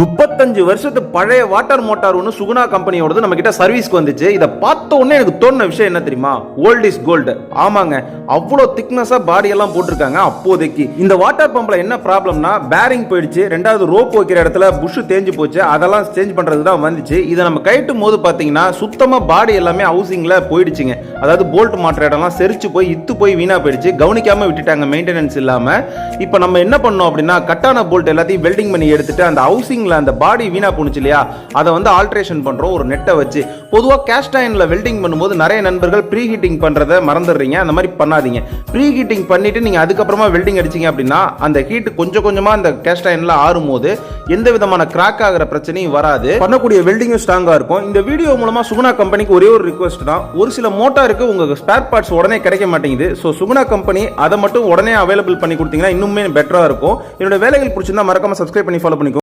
முப்பத்தஞ்சு வருஷத்து பழைய வாட்டர் மோட்டார் ஒன்று சுகுணா கம்பெனியோடது நம்ம கிட்ட சர்வீஸ்க்கு வந்துச்சு. இதை பார்த்த உடனே எனக்கு தோணுன விஷயம் என்ன தெரியுமா? ஓல்ட் இஸ் கோல்டு ஆமாங்க. அவ்வளோ திக்னஸாக பாடி எல்லாம் போட்டிருக்காங்க. அப்போதைக்கு இந்த வாட்டர் பம்பில் என்ன ப்ராப்ளம்னா பேரிங் போயிடுச்சு. ரெண்டாவது ரோப் வைக்கிற இடத்துல புஷ்ஷு தேஞ்சு போச்சு. அதெல்லாம் சேஞ்ச் பண்ணுறது தான் வந்துச்சு. இதை நம்ம கழட்டும் போது பார்த்தீங்கன்னா சுத்தமாக பாடி எல்லாமே ஹவுசிங்கில் போயிடுச்சுங்க. அதாவது போல்ட் மாட்டுற இடம்லாம் செரிச்சு போய் இத்து போய் வீணாக போயிடுச்சு. கவனிக்காமல் விட்டுட்டாங்க மெயின்டெனன்ஸ் இல்லாமல் இப்போ நம்ம என்ன பண்ணோம் அப்படின்னா கட்டான போல்ட் எல்லாத்தையும் வெல்டிங் பண்ணி எடுத்துட்டு அந்த ஹவுசிங் ஹவுசிங்கில் அந்த பாடி வீணாக போணுச்சு இல்லையா? அதை வந்து ஆல்ட்ரேஷன் பண்ணுறோம் ஒரு நெட்டை வச்சு. பொதுவாக கேஸ்ட் அயனில் வெல்டிங் பண்ணும்போது நிறைய நண்பர்கள் ப்ரீ ஹீட்டிங் பண்ணுறதை மறந்துடுறீங்க. அந்த மாதிரி பண்ணாதீங்க. ப்ரீ ஹீட்டிங் பண்ணிட்டு நீங்கள் அதுக்கப்புறமா வெல்டிங் அடிச்சிங்க அப்படின்னா அந்த ஹீட் கொஞ்சம் கொஞ்சமாக அந்த கேஸ்ட் அயனில் ஆறும் எந்த விதமான கிராக் ஆகிற பிரச்சனையும் வராது. பண்ணக்கூடிய வெல்டிங்கும் ஸ்ட்ராங்காக இருக்கும். இந்த வீடியோ மூலமாக சுகுணா கம்பெனிக்கு ஒரே ஒரு ரிக்வஸ்ட் தான். ஒரு சில மோட்டாருக்கு உங்கள் ஸ்பேர் பார்ட்ஸ் உடனே கிடைக்க மாட்டேங்குது. ஸோ சுகுணா கம்பெனி அதை மட்டும் உடனே அவைலபிள் பண்ணி கொடுத்தீங்கன்னா இன்னுமே பெட்டராக இருக்கும். என்னோட வேலைகள் பிடிச்சிருந்தா மறக்காம சப்ஸ்கிரைப் பண்ணி ஃபாலோ பண்ணிக்கோ.